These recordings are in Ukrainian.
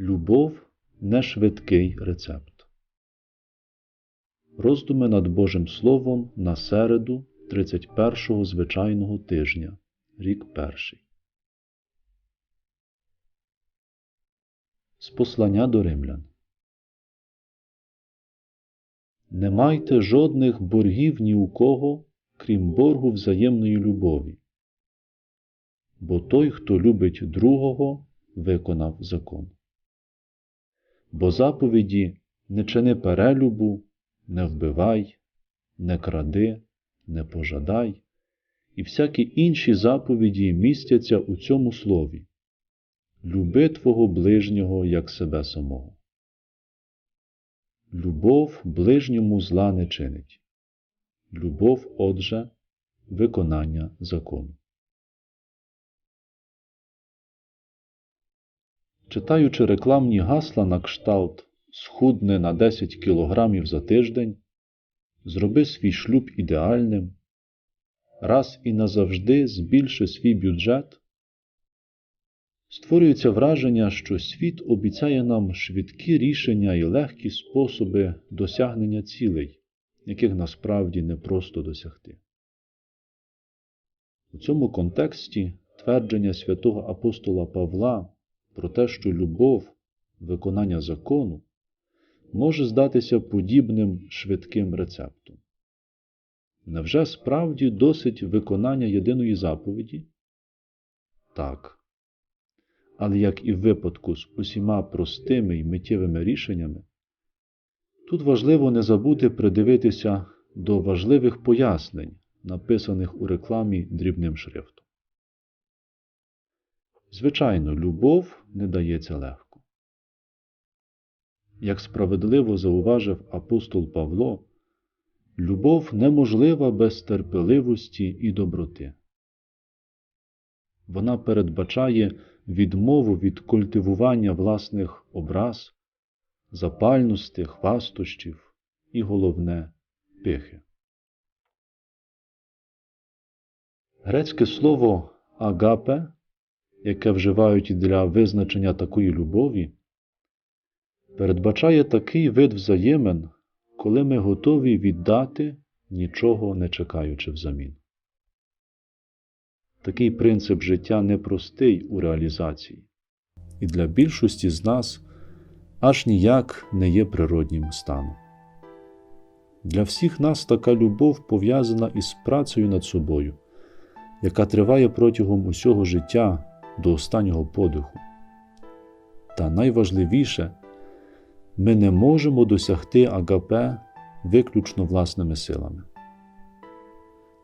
Любов не швидкий рецепт. Роздуми над Божим Словом на середу 31-го звичайного тижня, рік перший. З послання до римлян. Не майте жодних боргів ні у кого, крім боргу взаємної любові. Бо той, хто любить другого, виконав закон. Бо заповіді не чини перелюбу, не вбивай, не кради, не пожадай, і всякі інші заповіді містяться у цьому слові. Люби твого ближнього як себе самого. Любов ближньому зла не чинить. Любов, отже, виконання закону. Читаючи рекламні гасла на кшталт схудне на 10 кілограмів за тиждень, зроби свій шлюб ідеальним, раз і назавжди збільши свій бюджет, створюється враження, що світ обіцяє нам швидкі рішення і легкі способи досягнення цілей, яких насправді непросто досягти. У цьому контексті твердження святого апостола Павла про те, що любов, виконання закону може здатися подібним швидким рецептом. Невже справді досить виконання єдиної заповіді? Так. Але як і в випадку з усіма простими і миттєвими рішеннями, тут важливо не забути придивитися до важливих пояснень, написаних у рекламі дрібним шрифтом. Звичайно, любов не дається легко. Як справедливо зауважив апостол Павло, любов неможлива без терпеливості і доброти. Вона передбачає відмову від культивування власних образ, запальності, хвастощів і головне пихи. Грецьке слово агапе яке вживають для визначення такої любові, передбачає такий вид взаємин, коли ми готові віддати, нічого не чекаючи взамін. Такий принцип життя непростий у реалізації, і для більшості з нас аж ніяк не є природнім станом. Для всіх нас така любов пов'язана із працею над собою, яка триває протягом усього життя до останнього подиху. Та найважливіше, ми не можемо досягти агапе виключно власними силами.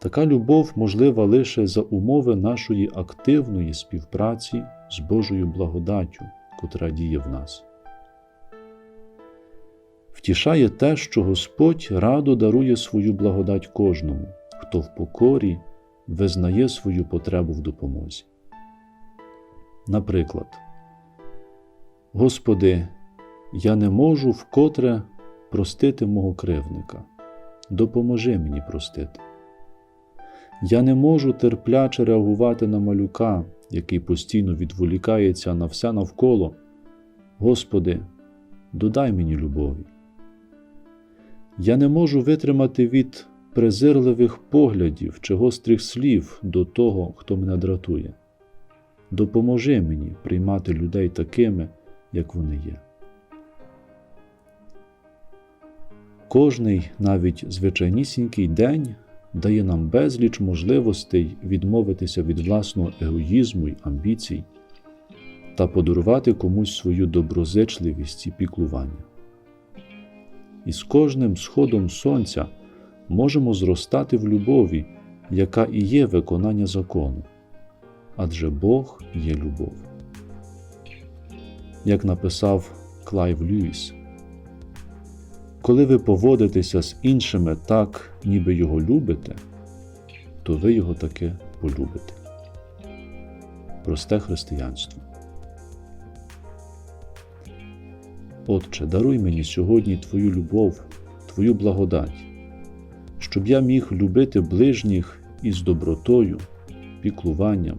Така любов можлива лише за умови нашої активної співпраці з Божою благодаттю, котра діє в нас. Втішає те, що Господь радо дарує свою благодать кожному, хто в покорі визнає свою потребу в допомозі. Наприклад, Господи, я не можу вкотре простити мого кривника. Допоможи мені простити. Я не можу терпляче реагувати на малюка, який постійно відволікається на все навколо. Господи, додай мені любові. Я не можу витримати від презирливих поглядів чи гострих слів до того, хто мене дратує. Допоможи мені приймати людей такими, як вони є. Кожний, навіть звичайнісінький день дає нам безліч можливостей відмовитися від власного егоїзму й амбіцій та подарувати комусь свою доброзичливість і піклування. І з кожним сходом сонця можемо зростати в любові, яка і є виконання закону адже Бог є любов. Як написав Клайв Льюіс, коли ви поводитеся з іншими так, ніби його любите, то ви його таки полюбите. Просте християнство. Отче, даруй мені сьогодні Твою любов, Твою благодать, щоб я міг любити ближніх із добротою, піклуванням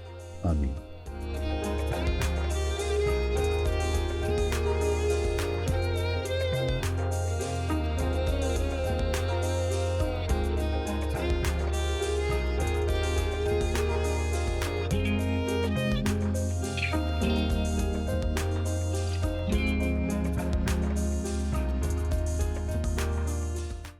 暗面